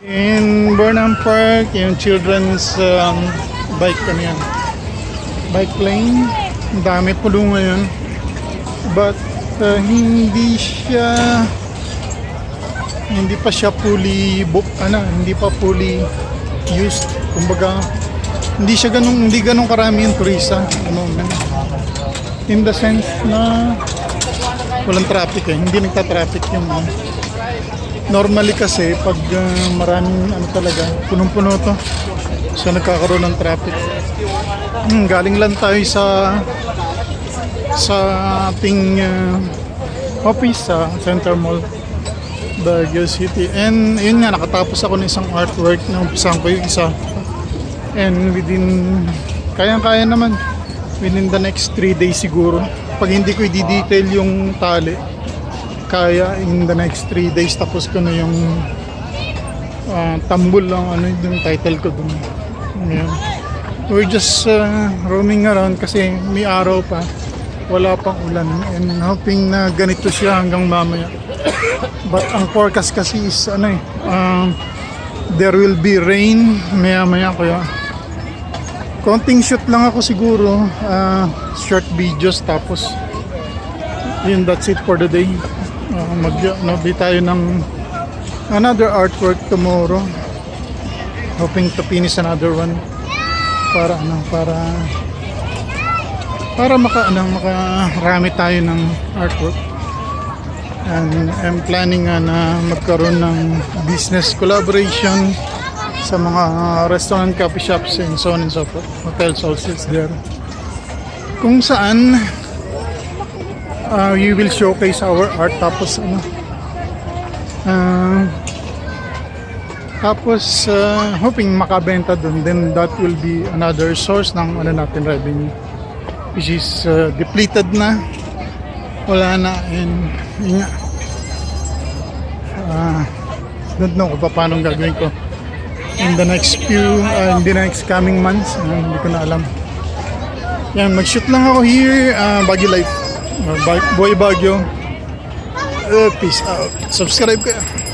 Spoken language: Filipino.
In Burnham Park, yung children's um, bike ano yan. Bike lane. Ang dami pulo ngayon. But uh, hindi siya hindi pa siya fully book ano, hindi pa fully used. Kumbaga, hindi siya ganun hindi ganun karami yung turista ano. In the sense na walang traffic eh. Hindi nagta-traffic yung ano. Normally kasi pag uh, maraming ano talaga, punong-puno to. So nagkakaroon ng traffic. Hmm, galing lang tayo sa sa ating uh, office sa Center Mall Baguio City. And yun nga, nakatapos ako ng isang artwork na umpisahan ko yung isa. And within, kayang-kaya naman, within the next 3 days siguro. Pag hindi ko i-detail yung tali, kaya in the next 3 days tapos ko na yung ah, tambol lang ano yung title ko dun. Ayan. We're just uh, roaming around kasi may araw pa. Wala pang ulan and hoping na ganito siya hanggang mamaya. But ang forecast kasi is ano eh, um, there will be rain maya maya kaya konting shoot lang ako siguro ah, short videos tapos yun that's it for the day uh, mag no, di tayo ng another artwork tomorrow. Hoping to finish another one para ano para para maka ano makarami tayo ng artwork. And I'm planning nga na magkaroon ng business collaboration sa mga restaurant, coffee shops and so on and so forth. Hotels also there. Kung saan uh, we will showcase our art. Tapos ano? Uh, tapos uh, hoping makabenta dun. Then that will be another source ng ano natin revenue. Which is uh, depleted na. Wala na. And yun nga. Uh, don't know kung paano gagawin ko. In the next few uh, in the next coming months uh, hindi ko na alam. Yan mag-shoot lang ako here uh, Baguio Life Boy Baguio. Uh, peace out. Subscribe kayo